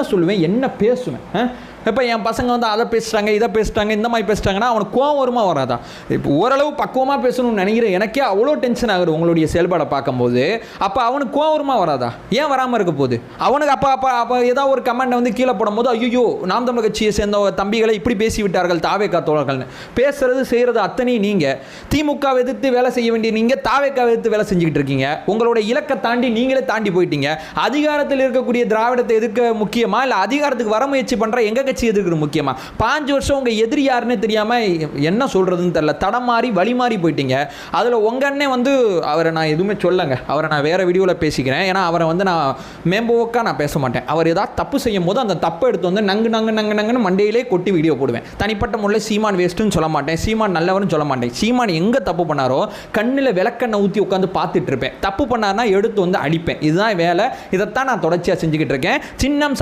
என்ன சொல்லுவேன்? என்ன பேசுவேன்? இப்போ என் பசங்க வந்து அதை பேசுகிறாங்க இதை பேசுகிறாங்க இந்த மாதிரி பேசுகிறாங்கன்னா அவனுக்கு கோவம் வருமா வராதா? இப்போ ஓரளவு பக்குவமாக பேசணும்னு நினைக்கிறேன். எனக்கே அவ்வளோ டென்ஷன் ஆகுது உங்களுடைய செயல்பாடை பார்க்கும்போது. அப்போ அவனுக்கு கோவம் வருமா வராதா? ஏன் வராமல் இருக்க போகுது? அவனுக்கு அப்போ அப்போ அப்போ ஏதாவது ஒரு கமெண்டை வந்து கீழே போடும்போது ஐயோ நாம் தமிழ் கட்சியை சேர்ந்த தம்பிகளை இப்படி பேசி விட்டார்கள் தாவேக்கா தோழர்கள்னு. பேசுறது செய்கிறது அத்தனையும் நீங்கள் திமுக எதிர்த்து வேலை செய்ய வேண்டிய நீங்கள் தாவேக்கா எதிர்த்து வேலை செஞ்சுக்கிட்டு இருக்கீங்க. உங்களோட இலக்கை தாண்டி நீங்களே தாண்டி போயிட்டீங்க. அதிகாரத்தில் இருக்கக்கூடிய திராவிடத்தை எதிர்க்க முக்கியமா இல்லை அதிகாரத்துக்கு வர முயற்சி பண்ணுற எங்கள் கட்சி எதுக்கு முக்கியமா? பாஞ்சு வருஷம் உங்கள் எதிரி யாருன்னு தெரியாமல் என்ன சொல்கிறதுன்னு தெரில தடம் மாறி வழி மாறி போயிட்டீங்க. அதில் உங்கள் அண்ணன் வந்து அவரை நான் எதுவுமே சொல்லங்க. அவரை நான் வேறு வீடியோவில் பேசிக்கிறேன். ஏன்னா அவரை வந்து நான் மேம்போக்காக நான் பேச மாட்டேன். அவர் ஏதாவது தப்பு செய்யும் போது அந்த தப்பை எடுத்து வந்து நங்கு நங்கு நங்கு நங்குன்னு மண்டையிலே கொட்டி வீடியோ போடுவேன். தனிப்பட்ட முறையில் சீமான் வேஸ்ட்டுன்னு சொல்ல மாட்டேன். சீமான் நல்லவர்னு சொல்ல மாட்டேன். சீமான் எங்கே தப்பு பண்ணாரோ கண்ணில் விளக்கெண்ணை ஊற்றி உட்காந்து பார்த்துட்டு இருப்பேன். தப்பு பண்ணார்னா எடுத்து வந்து அடிப்பேன். இதுதான் வேலை. இதைத்தான் நான் தொடர்ச்சியாக செஞ்சுக்கிட்டு இருக்கேன். சின்னம் சா